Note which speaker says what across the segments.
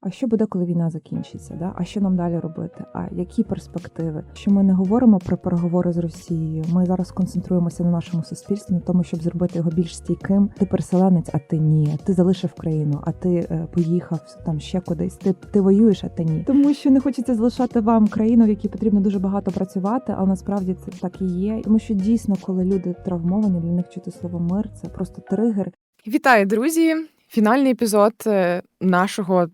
Speaker 1: А що буде, коли війна закінчиться? Да? А що нам далі робити? А які перспективи? Що ми не говоримо про переговори з Росією? Ми зараз концентруємося на нашому суспільстві, на тому, щоб зробити його більш стійким. Ти переселенець, а ти ні. Ти залишив країну, а ти е, поїхав там ще кудись. Ти, ти воюєш, а ти ні. Тому що не хочеться залишати вам країну, в якій потрібно дуже багато працювати, але насправді це так і є. Тому що дійсно, коли люди травмовані, для них чути слово мир це просто тригер.
Speaker 2: Вітаю, друзі! Фінальний епізод е, нашого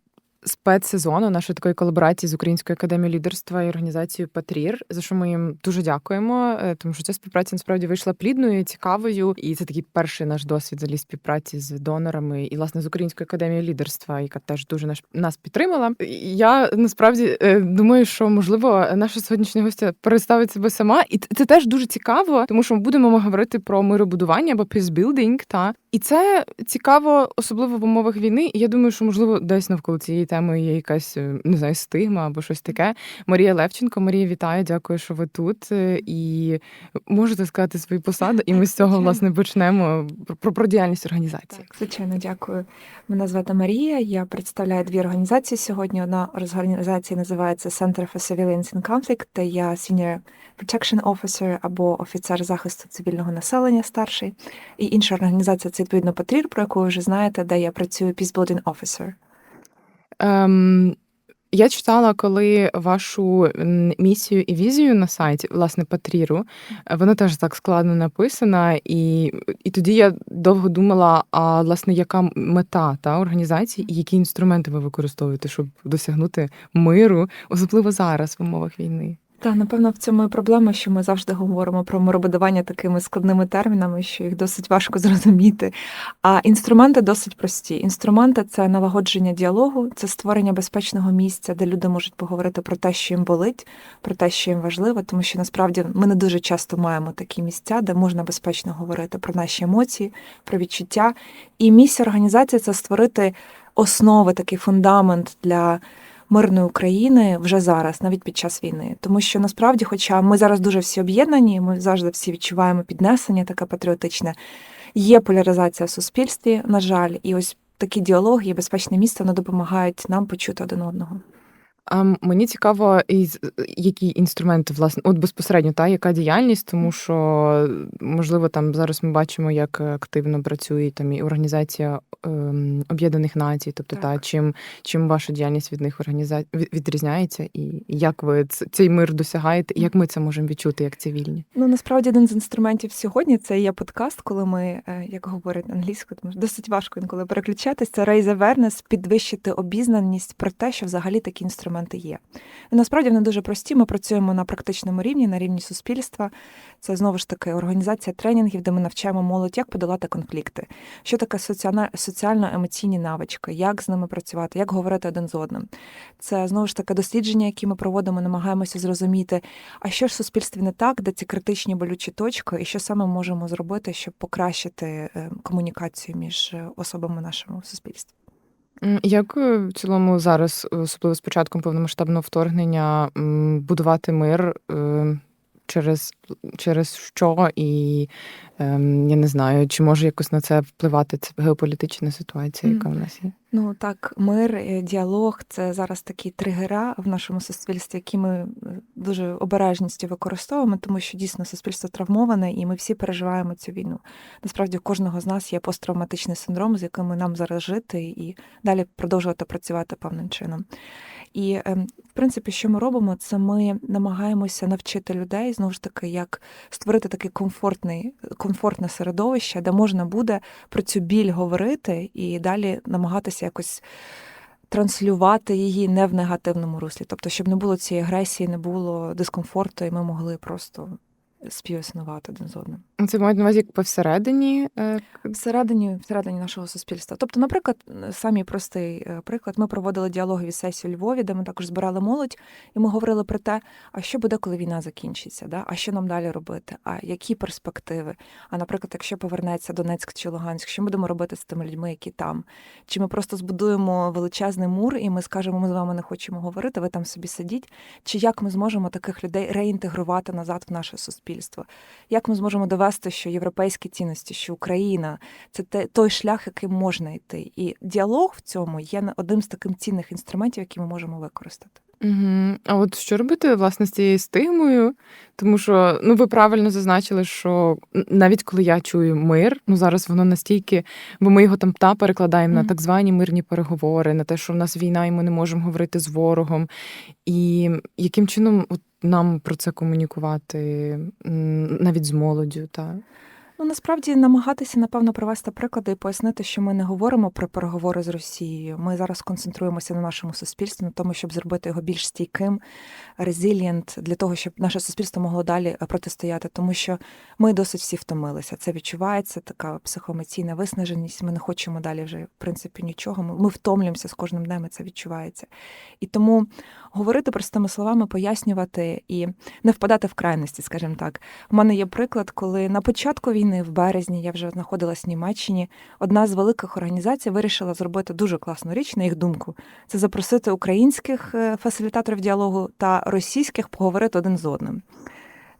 Speaker 2: спецсезону, нашої такої колаборації з Українською академією лідерства і організацією Патрір, за що ми їм дуже дякуємо, е, тому що ця співпраця насправді вийшла плідною, цікавою, і це такий перший наш досвід взагалі співпраці з донорами і власне з Українською академією лідерства, яка теж дуже наш нас підтримала. Я насправді е, думаю, що можливо наша сьогоднішня гостя представить себе сама, і це теж дуже цікаво, тому що ми будемо говорити про миробудування або peacebuilding, та і це цікаво, особливо в умовах війни. І я думаю, що можливо десь навколо цієї теми є якась е, не знаю, стигма або щось таке. Марія Левченко, Марія, вітаю, дякую, що ви тут. Е, І можете сказати свої посади, і ми з цього власне почнемо про, про діяльність організації.
Speaker 1: Так, звичайно, дякую. Мене звати Марія. Я представляю дві організації сьогодні. Одна з організацій називається Center for Civilians in Conflict, де я Senior Protection Officer або офіцер захисту цивільного населення старший. І інша організація це відповідно Патрір, про яку ви вже знаєте, де я працюю Peacebuilding Officer.
Speaker 2: Ем, я читала, коли вашу місію і візію на сайті, власне, Патріру, е, вона теж так складно написана, і, і тоді я довго думала, а власне, яка мета та організації і які інструменти ви використовуєте, щоб досягнути миру, особливо зараз в умовах війни.
Speaker 1: Та напевно в цьому і проблема, що ми завжди говоримо про миробудування такими складними термінами, що їх досить важко зрозуміти. А інструменти досить прості. Інструменти це налагодження діалогу, це створення безпечного місця, де люди можуть поговорити про те, що їм болить, про те, що їм важливо, тому що насправді ми не дуже часто маємо такі місця, де можна безпечно говорити про наші емоції, про відчуття. І місія організації це створити основи, такий фундамент для мирної України вже зараз, навіть під час війни. Тому що насправді, хоча ми зараз дуже всі об'єднані, ми завжди всі відчуваємо піднесення, таке патріотичне, є поляризація в суспільстві, на жаль, і ось такі діалоги і безпечне місце вони допомагають нам почути один одного.
Speaker 2: А мені цікаво, із які інструменти, власне, от безпосередньо, та яка діяльність, тому що можливо там зараз ми бачимо, як активно працює там і організація ем, Об'єднаних Націй, тобто та чим, чим ваша діяльність від них організа... відрізняється, і як ви цей мир досягаєте, і як ми це можемо відчути як цивільні?
Speaker 1: Ну насправді один з інструментів сьогодні це є подкаст, коли ми, е, як говорять англійською, досить важко інколи переключатись. Це raise awareness, підвищити обізнаність про те, що взагалі такі інструменти є. І насправді вони дуже прості. Ми працюємо на практичному рівні, на рівні суспільства. Це знову ж таки організація тренінгів, де ми навчаємо молодь, як подолати конфлікти, що таке соціально-емоційні навички, як з ними працювати, як говорити один з одним. Це знову ж таки дослідження, які ми проводимо, намагаємося зрозуміти, а що ж в суспільстві не так, де ці критичні болючі точки, і що саме можемо зробити, щоб покращити е, комунікацію між е, особами в нашому суспільстві.
Speaker 2: Як е, в цілому зараз, особливо з початком повномасштабного вторгнення, будувати мир е, через, через що? І ем, я не знаю, чи може якось на це впливати ця геополітична ситуація, яка в нас є?
Speaker 1: Ну так, мир, е, діалог це зараз такі тригера в нашому суспільстві, які ми е, дуже обережністю використовуємо, тому що дійсно суспільство травмоване, і ми всі переживаємо цю війну. Насправді, у кожного з нас є посттравматичний синдром, з яким нам зараз жити і далі продовжувати працювати певним чином. І ем, в принципі, що ми робимо, це ми намагаємося навчити людей знову ж таки, як створити таке комфортний, комфортне середовище, де можна буде про цю біль говорити і далі намагатися якось транслювати її не в негативному руслі. Тобто, щоб не було цієї агресії, не було дискомфорту, і ми могли просто співіснувати один з одним.
Speaker 2: Це мають на увазі як всередині. е,
Speaker 1: Всередині, всередині нашого суспільства. Тобто, наприклад, самий простий е, приклад, ми проводили діалогові сесії у Львові, де ми також збирали молодь, і ми говорили про те, а що буде, коли війна закінчиться, да? а що нам далі робити, а які перспективи. А наприклад, якщо повернеться Донецьк чи Луганськ, що ми будемо робити з тими людьми, які там? Чи ми просто збудуємо величезний мур, і ми скажемо, ми з вами не хочемо говорити, ви там собі сидіть? Чи як ми зможемо таких людей реінтегрувати назад в наше суспільство? Суспільство? Як ми зможемо довести, що європейські цінності, що Україна це те, той шлях, яким можна йти? І діалог в цьому є одним з таких цінних інструментів, які ми можемо використати.
Speaker 2: Угу. А от що робити власне з цією стигмою? Тому що ну ви правильно зазначили, що н- навіть коли я чую мир, ну зараз воно настільки, бо ми його там та перекладаємо на
Speaker 1: Мгм.
Speaker 2: так звані мирні переговори, на те, що в нас війна, і ми не можемо говорити з ворогом. І яким чином от нам про це комунікувати м, навіть з молоддю? Та?
Speaker 1: Ну насправді намагатися напевно привести приклади і пояснити, що ми не говоримо про переговори з Росією. Ми зараз концентруємося на нашому суспільстві, на тому, щоб зробити його більш стійким, резилієнт, для того, щоб наше суспільство могло далі е, протистояти, тому що ми досить всі втомилися. Це відчувається така психоемоційна виснаженість. Ми не хочемо далі вже в принципі нічого. Ми, втомлюємося з кожним днем. і Це відчувається. І тому говорити простими словами, пояснювати і не впадати в крайності, скажімо так. У мене є приклад, коли на початку війни, в березні, я вже знаходилась в Німеччині. Одна з великих організацій вирішила зробити дуже класну річ, на їх думку. Це запросити українських е, фасилітаторів діалогу та російських поговорити один з одним.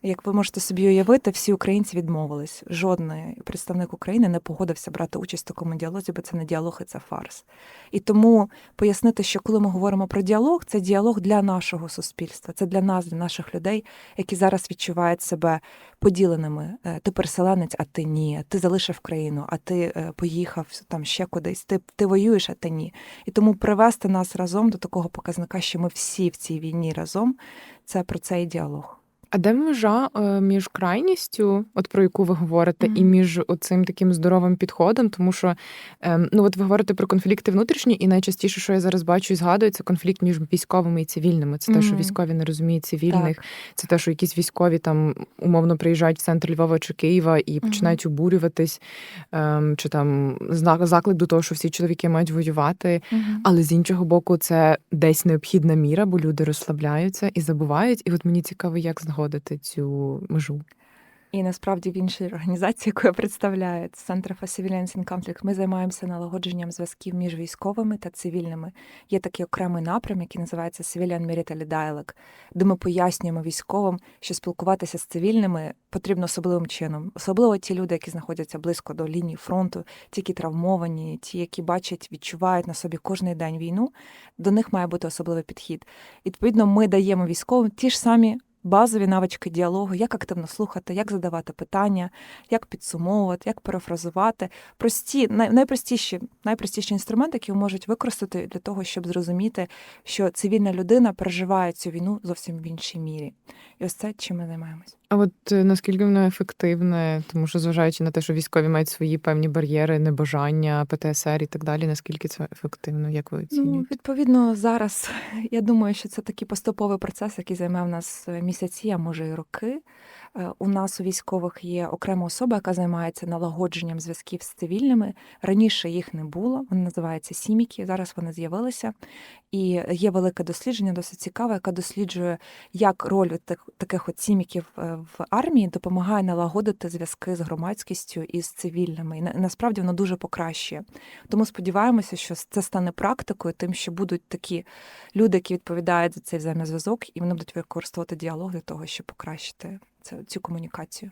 Speaker 1: Як ви можете собі уявити, всі українці відмовились. Жодний представник України не погодився брати участь в такому діалозі, бо це не діалог, і це фарс. І тому пояснити, що коли ми говоримо про діалог, це діалог для нашого суспільства, це для нас, для наших людей, які зараз відчувають себе поділеними. Е, Ти переселенець, а ти ні. Ти залишив країну, а ти е, поїхав там ще кудись. Ти, ти воюєш, а ти ні. І тому привести нас разом до такого показника, що ми всі в цій війні разом. Це про цей діалог.
Speaker 2: А де межа е, між крайністю, от про яку ви говорите, і між оцим таким здоровим підходом? Тому що ем, ну от ви говорите про конфлікти внутрішні, і найчастіше, що я зараз бачу і згадую, це конфлікт між військовими і цивільними. Це те, що військові не розуміють цивільних, це те, що якісь військові там умовно приїжджають в центр Львова чи Києва і починають обурюватись, ем, чи там заклик до того, що всі чоловіки мають воювати. Але з іншого боку, це десь необхідна міра, бо люди розслабляються і забувають. І от мені цікаво, як знаходити цю межу.
Speaker 1: І насправді в іншій організації, яку я представляю, це Center for Civilians in Conflict, ми займаємося налагодженням зв'язків між військовими та цивільними. Є такий окремий напрям, який називається Civilian Military Dialogue, де ми пояснюємо військовим, що спілкуватися з цивільними потрібно особливим чином. Особливо ті люди, які знаходяться близько до лінії фронту, ті, які травмовані, ті, які бачать, відчувають на собі кожний день війну. До них має бути особливий підхід. І, відповідно, ми даємо військовим ті ж самі базові навички діалогу, як активно слухати, як задавати питання, як підсумовувати, як перефразувати. Прості, найпростіші, найпростіші інструменти, які можуть використати для того, щоб зрозуміти, що цивільна людина переживає цю війну зовсім в іншій мірі. І ось це чим ми займаємось.
Speaker 2: А от е, наскільки воно ефективне, тому що зважаючи на те, що військові мають свої певні бар'єри, небажання, ПТСР і так далі, наскільки це ефективно, як ви
Speaker 1: Ну, відповідно, зараз я думаю, що це такий поступовий процес, який займе в нас е, місяці, а може і роки. Е, У нас у військових є окрема особа, яка займається налагодженням зв'язків з цивільними. Раніше їх не було. Вони називаються сіміки. Зараз вони з'явилися. І є велике дослідження, досить цікаве, яке досліджує, як роль таких от сіміків е, в армії допомагає налагодити зв'язки з громадськістю і з цивільними. І насправді воно дуже покращує. Тому сподіваємося, що це стане практикою, тим, що будуть такі люди, які відповідають за цей взаємозв'язок, і вони будуть використовувати діалог для того, щоб покращити цю комунікацію.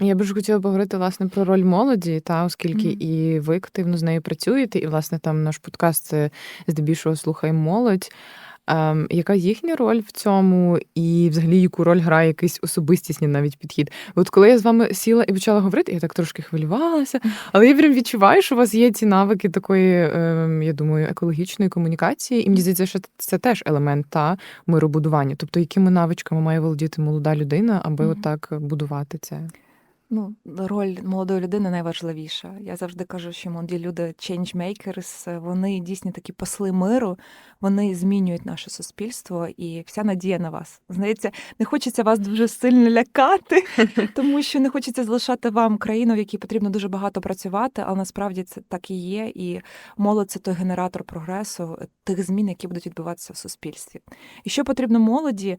Speaker 2: Я б ж хотіла поговорити власне про роль молоді, та оскільки
Speaker 1: Мгм.
Speaker 2: і ви активно з нею працюєте, і власне там наш подкаст здебільшого слухає молодь. Ем, яка їхня роль в цьому, і взагалі яку роль грає якийсь особистісний навіть підхід? От коли я з вами сіла і почала говорити, я так трошки хвилювалася, але я прям відчуваю, що у вас є ці навики такої, ем, я думаю, екологічної комунікації, і мені здається, що це теж елемент та миробудування. Тобто, якими навичками має володіти молода людина, аби
Speaker 1: Мгм.
Speaker 2: отак будувати це?
Speaker 1: Ну, роль молодої людини найважливіша. Я завжди кажу, що молоді люди changemakers, вони дійсно такі посли миру, вони змінюють наше суспільство і вся надія на вас. Здається, не хочеться вас дуже сильно лякати, тому що не хочеться залишати вам країну, в якій потрібно дуже багато працювати, але насправді це так і є. І молодь це той генератор прогресу, тих змін, які будуть відбуватися в суспільстві. І що потрібно молоді?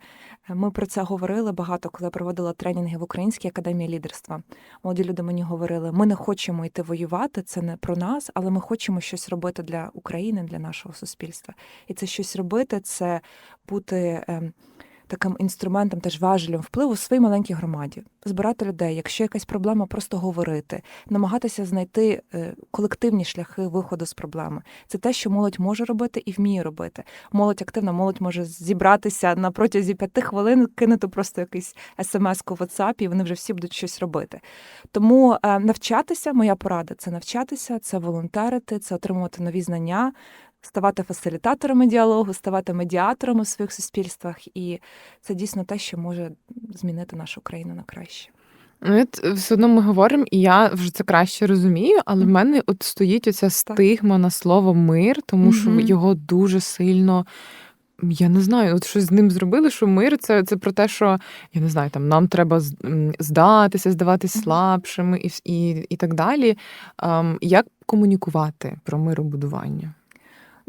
Speaker 1: Ми про це говорили багато, коли я проводила тренінги в Українській академії лідерства. Молоді люди мені говорили: ми не хочемо йти воювати, це не про нас, але ми хочемо щось робити для України, для нашого суспільства. І це щось робити, це бути ем, таким інструментом, теж важелем впливу в своїй маленькій громаді, збирати людей. Якщо якась проблема, просто говорити, намагатися знайти е, колективні шляхи виходу з проблеми. Це те, що молодь може робити і вміє робити. Молодь активна, молодь може зібратися на протязі п'яти хвилин, кинути просто якийсь смс-ку WhatsApp, і вони вже всі будуть щось робити. Тому е, навчатися, моя порада це навчатися, це волонтерити, це отримувати нові знання, ставати фасилітаторами діалогу, ставати медіаторами в своїх суспільствах. І це дійсно те, що може змінити нашу країну на краще.
Speaker 2: Ну, все одно ми говоримо, і я вже це краще розумію, але в мене от стоїть оця стигма на слово мир, тому що
Speaker 1: Мгм.
Speaker 2: його дуже сильно. Я не знаю, от щось з ним зробили, що мир це, це про те, що я не знаю, там нам треба здатися, здаватись слабшими і, і, і так далі. Ем, як комунікувати про миробудування?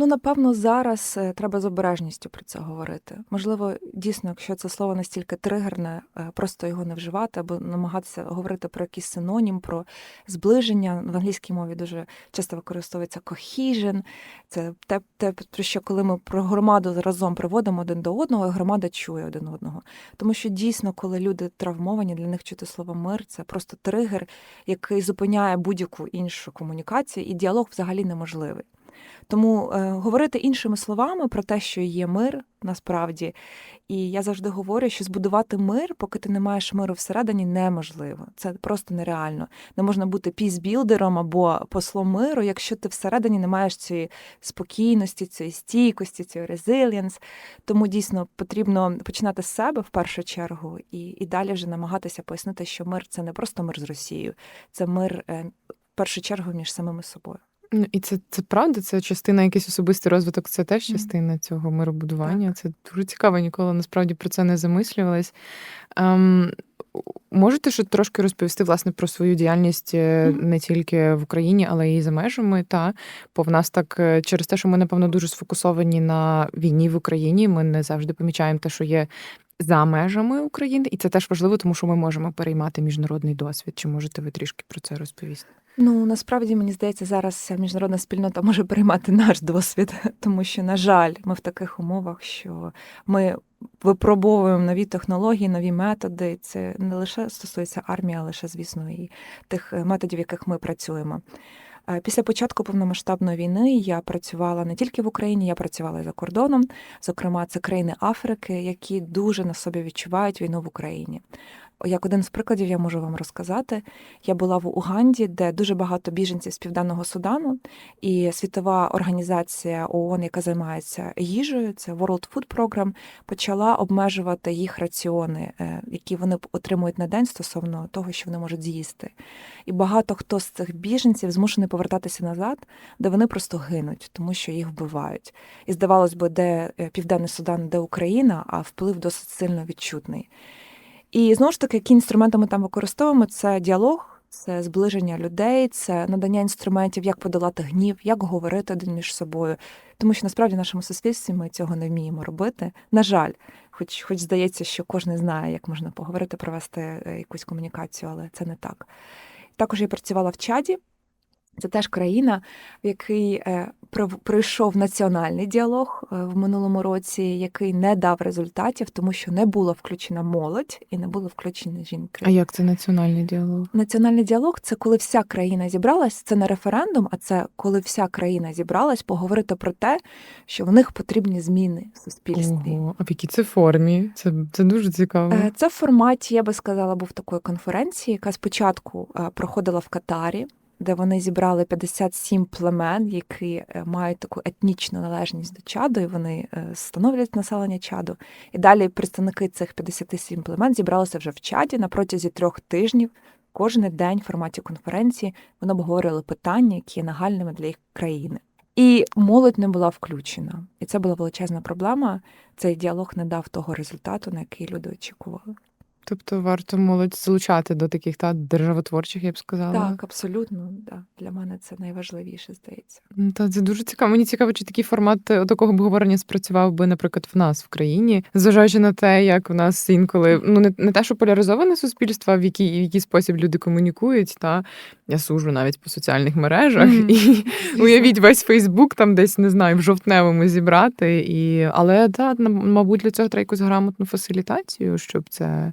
Speaker 1: Ну, напевно, зараз е, треба з обережністю про це говорити. Можливо, дійсно, якщо це слово настільки тригерне, е, просто його не вживати або намагатися говорити про якийсь синонім, про зближення. В англійській мові дуже часто використовується cohesion. Це те, те, про що коли ми про громаду разом приводимо один до одного, і громада чує один одного. Тому що дійсно, коли люди травмовані, для них чути слово мир це просто тригер, який зупиняє будь-яку іншу комунікацію, і діалог взагалі неможливий. Тому е, говорити іншими словами про те, що є мир насправді. І я завжди говорю, що збудувати мир, поки ти не маєш миру всередині, неможливо. Це просто нереально. Не можна бути пісбілдером або послом миру, якщо ти всередині не маєш цієї спокійності, цієї стійкості, цієї резилієнс. Тому дійсно потрібно починати з себе в першу чергу, і, і далі вже намагатися пояснити, що мир це не просто мир з Росією, це мир е, в першу чергу між самими собою.
Speaker 2: Ну, і це, це правда, це частина якийсь особистий розвиток, це теж частина цього миробудування. Це дуже цікаво, ніколи насправді про це не замислювалась. Ем, можете ще трошки розповісти власне про свою діяльність е, не тільки в Україні, але й за межами. Та бо в нас так е, через те, що ми напевно дуже сфокусовані на війні в Україні. Ми не завжди помічаємо те, що є. За межами України, і це теж важливо, тому що ми можемо переймати міжнародний досвід. Чи можете ви трішки про це розповісти?
Speaker 1: Ну насправді мені здається, зараз міжнародна спільнота може приймати наш досвід, тому що, на жаль, ми в таких умовах, що ми випробовуємо нові технології, нові методи. Це не лише стосується армії, а лише, звісно, і тих методів, в яких ми працюємо. Е, Після початку повномасштабної війни я працювала не тільки в Україні, я працювала і за кордоном. Зокрема, це країни Африки, які дуже на собі відчувають війну в Україні. Як один з прикладів я можу вам розказати, я була в Уганді, де дуже багато біженців з південного Судану, і світова організація ООН, яка займається їжею, це World Food Program, почала обмежувати їх раціони, е, які вони отримують на день стосовно того, що вони можуть з'їсти. І багато хто з цих біженців змушений повертатися назад, де вони просто гинуть, тому що їх вбивають. І здавалось би, де е, Південний Судан, де Україна, а вплив досить сильно відчутний. І знову ж таки, які інструменти ми там використовуємо, це діалог, це зближення людей, це надання інструментів, як подолати гнів, як говорити один між собою. Тому що насправді в нашому суспільстві ми цього не вміємо робити. На жаль, хоч, хоч здається, що кожен знає, як можна поговорити, провести е, якусь комунікацію, але це не так. Також я працювала в Чаді. Це теж країна, в якій е, пройшов національний діалог е, в минулому році, який не дав результатів, тому що не була включена молодь і не були включені жінки.
Speaker 2: А як це національний діалог?
Speaker 1: Національний діалог це коли вся країна зібралась. Це не референдум, а це коли вся країна зібралась поговорити про те, що в них потрібні зміни в суспільстві.
Speaker 2: Ого, а в якій це формі? Це, це дуже цікаво.
Speaker 1: Е, Це в форматі, я би сказала, був такої конференції, яка спочатку проходила в Катарі, де вони зібрали 57 племен, які е, мають таку етнічну належність до чаду, і вони е, становлять населення чаду. І далі представники цих 57 племен зібралися вже в чаді на протязі трьох тижнів. Кожен день в форматі конференції вони обговорювали питання, які є нагальними для їх країни. І молодь не була включена. І це була величезна проблема. Цей діалог не дав того результату, на який люди очікували.
Speaker 2: Тобто варто молодь залучати до таких та державотворчих, я б сказала.
Speaker 1: Так, абсолютно, да. Для мене це найважливіше, здається.
Speaker 2: Та це дуже цікаво. Мені цікаво, чи такий формат е, такого обговорення спрацював би, наприклад, в нас в країні, зважаючи на те, як в нас інколи ну не, не те, що поляризоване суспільство, в який, в який спосіб люди комунікують. Та я сужу навіть по соціальних мережах,
Speaker 1: Мгм.
Speaker 2: і уявіть весь Фейсбук там десь не знаю, в жовтневому зібрати. І але та мабуть для цього треба якусь грамотну фасилітацію, щоб це.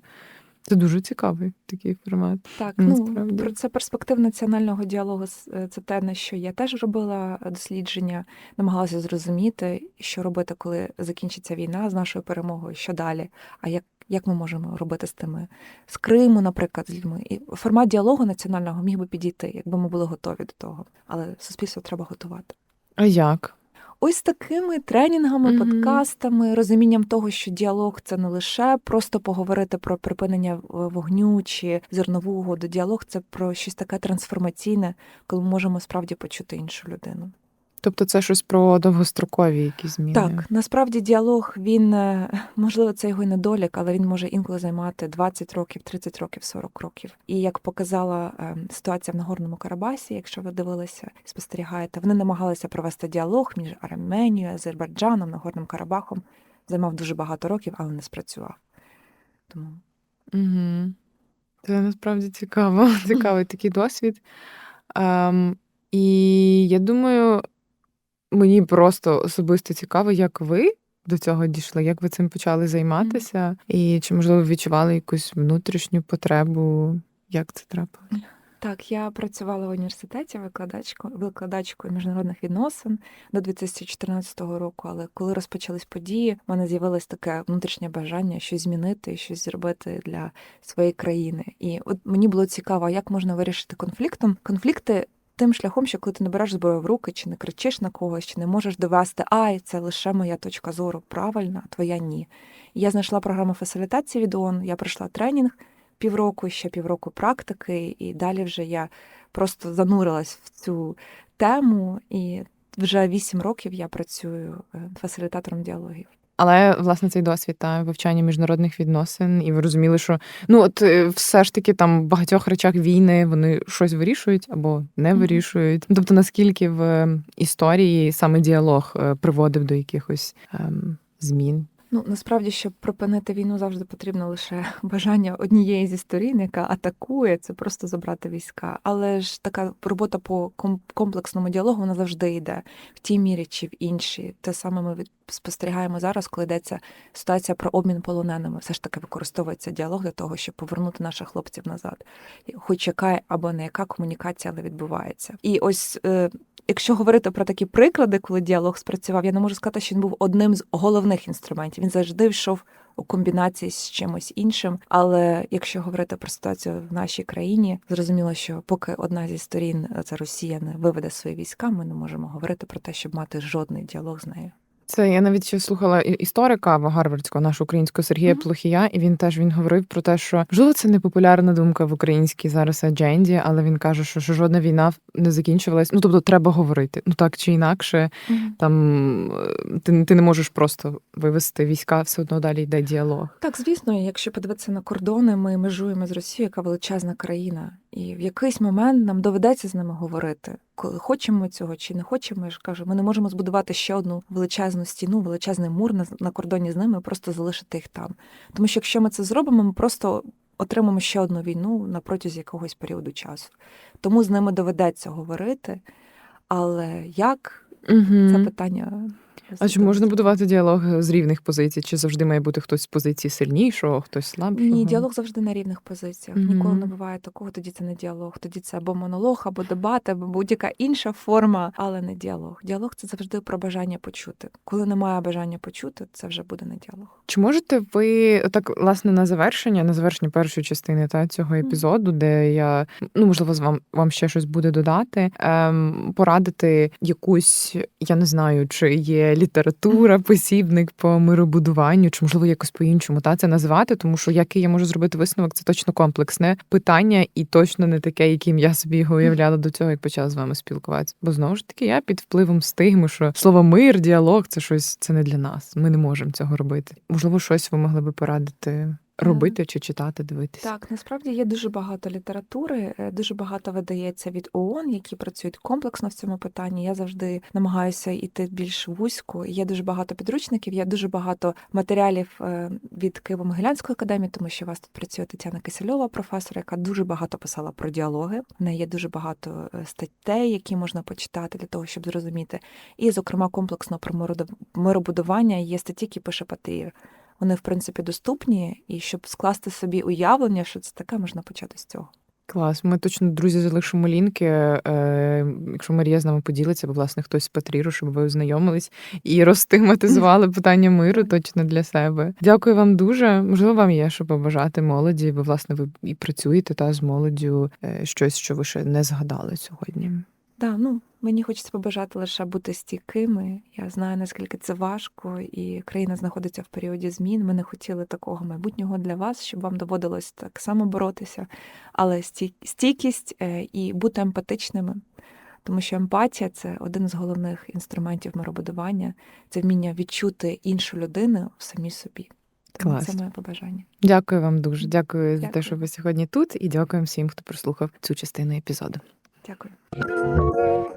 Speaker 2: Це дуже цікавий такий формат.
Speaker 1: Так, ну про це перспектив національного діалогу. е, Це те, на що я теж робила дослідження, намагалася зрозуміти, що робити, коли закінчиться війна з нашою перемогою, що далі, а як, як ми можемо робити з тими з Криму, наприклад, з людьми. І формат діалогу національного міг би підійти, якби ми були готові до того. Але суспільство треба готувати.
Speaker 2: А як?
Speaker 1: Ось такими тренінгами,
Speaker 2: Мгм.
Speaker 1: подкастами, розумінням того, що діалог це не лише просто поговорити про припинення вогню чи зернову угоду. Діалог це про щось таке трансформаційне, коли ми можемо справді почути іншу людину.
Speaker 2: Тобто це щось про довгострокові якісь зміни.
Speaker 1: Так, насправді діалог він е, можливо це його й недолік, але він може інколи займати 20 років, 30 років, 40 років. І як показала е, ситуація в Нагорному Карабасі, якщо ви дивилися і спостерігаєте, вони намагалися провести діалог між Арменією, Азербайджаном, Нагорним Карабахом. Займав дуже багато років, але не спрацював. Тому
Speaker 2: Угу. Це насправді цікаво. Цікавий такий досвід. Ем, і я думаю, мені просто особисто цікаво, як ви до цього дійшли, як ви цим почали займатися, і чи, можливо, відчували якусь внутрішню потребу, як це трапилося?
Speaker 1: Так, я працювала в університеті викладачкою, викладачкою міжнародних відносин до 2014 року. Але коли розпочались події, в мене з'явилось таке внутрішнє бажання щось змінити, щось зробити для своєї країни. І от мені було цікаво, як можна вирішити конфліктом конфлікти. Тим шляхом, що коли ти не зброю в руки, чи не кричиш на когось, чи не можеш довести, ай, це лише моя точка зору правильна, твоя ні. Я знайшла програму фасилітації від ООН, я пройшла тренінг, півроку, ще півроку практики, і далі вже я просто занурилась в цю тему, і вже вісім років я працюю е, фасилітатором діалогів.
Speaker 2: Але власне цей досвід та вивчання міжнародних відносин, і ви розуміли, що ну от е, все ж таки там в багатьох речах війни вони щось вирішують або не вирішують. Ну, Тобто, наскільки в е, історії саме діалог е, приводив до якихось ем, змін?
Speaker 1: Ну насправді, щоб припинити війну, завжди потрібно лише бажання однієї зі сторін, яка атакує, це просто забрати війська. Але ж така робота по комплексному діалогу вона завжди йде в тій мірі чи в іншій. Те саме ми спостерігаємо зараз, коли йдеться ситуація про обмін полоненими. Все ж таки використовується діалог для того, щоб повернути наших хлопців назад. Хоч яка або не яка комунікація, але відбувається. І ось. Якщо говорити про такі приклади, коли діалог спрацював, я не можу сказати, що він був одним з головних інструментів. Він завжди йшов у комбінації з чимось іншим. Але якщо говорити про ситуацію в нашій країні, зрозуміло, що поки одна зі сторін, це Росія, не виведе свої війська, ми не можемо говорити про те, щоб мати жодний діалог з нею.
Speaker 2: Це я навіть ще слухала історика гарвардського, нашого українського Сергія
Speaker 1: Мгм.
Speaker 2: Плохія, і він теж він говорив про те, що можливо це не популярна думка в українській зараз адженді, але він каже, що, що жодна війна не закінчувалась. Ну тобто треба говорити. Ну так чи інакше, там е, ти, ти не можеш просто вивести війська, все одно далі йде діалог.
Speaker 1: Так, звісно, якщо подивитися на кордони, ми межуємо з Росією, яка величезна країна, і в якийсь момент нам доведеться з ними говорити. Коли хочемо ми цього чи не хочемо, я ж кажу, ми не можемо збудувати ще одну величезну стіну, величезний мур на, на кордоні з ними, просто залишити їх там. Тому що якщо ми це зробимо, ми просто отримаємо ще одну війну на протязі якогось періоду часу. Тому з ними доведеться говорити. Але як
Speaker 2: Угу.
Speaker 1: це питання?
Speaker 2: А чи можна будувати діалог з рівних позицій? Чи завжди має бути хтось з позиції сильнішого, хтось слабшого?
Speaker 1: Ні, діалог завжди на рівних позиціях.
Speaker 2: Мгм.
Speaker 1: Ніколи не буває такого, тоді це не діалог. Тоді це або монолог, або дебат, або будь-яка інша форма, але не діалог. Діалог це завжди про бажання почути. Коли немає бажання почути, це вже буде не діалог.
Speaker 2: Чи можете ви так власне на завершення, на завершення першої частини та цього епізоду, де я ну можливо з вам вам ще щось буде додати, ем, порадити якусь, я не знаю, чи є література, посібник по миробудуванню, чи можливо якось по-іншому та це назвати, тому що який я можу зробити висновок, це точно комплексне питання, і точно не таке, яким я собі його уявляла до цього, як почала з вами спілкуватися. Бо знову ж таки, я під впливом стигми, що слово мир, діалог це щось це не для нас. Ми не можемо цього робити. Можливо, щось ви могли би порадити робити чи читати, дивитися?
Speaker 1: Так, насправді є дуже багато літератури, е, дуже багато видається від ООН, які працюють комплексно в цьому питанні. Я завжди намагаюся йти більш вузько. Є дуже багато підручників, є дуже багато матеріалів е, від Києво-Могилянської академії, тому що у вас тут працює Тетяна Кисельова, професор, яка дуже багато писала про діалоги. В неї є дуже багато е, статей, які можна почитати для того, щоб зрозуміти. І, зокрема, комплексно про миробудування є статті, які пише Патрір. Вони, в принципі, доступні, і щоб скласти собі уявлення, що це таке, можна почати з цього.
Speaker 2: Клас. Ми точно, друзі, залишимо лінки. Е, якщо Марія з нами поділиться, бо власне хтось з Патріру, щоб ви ознайомились і розтематизували питання миру точно для себе. Дякую вам дуже. Можливо, вам є що побажати молоді, бо власне ви і працюєте та з молоддю е, щось, що ви ще не згадали сьогодні.
Speaker 1: Да, ну мені хочеться побажати лише бути стійкими. Я знаю наскільки це важко, і країна знаходиться в періоді змін. Ми не хотіли такого майбутнього для вас, щоб вам доводилось так само боротися. Але стій- стійкість е, і бути емпатичними, тому що емпатія це один з головних інструментів миробудування, це вміння відчути іншу людину в самій собі. Тому
Speaker 2: Клас.
Speaker 1: це моє побажання.
Speaker 2: Дякую вам дуже. Дякую, за те, що ви сьогодні тут, і дякуємо всім, хто прослухав цю частину епізоду.
Speaker 1: じゃ。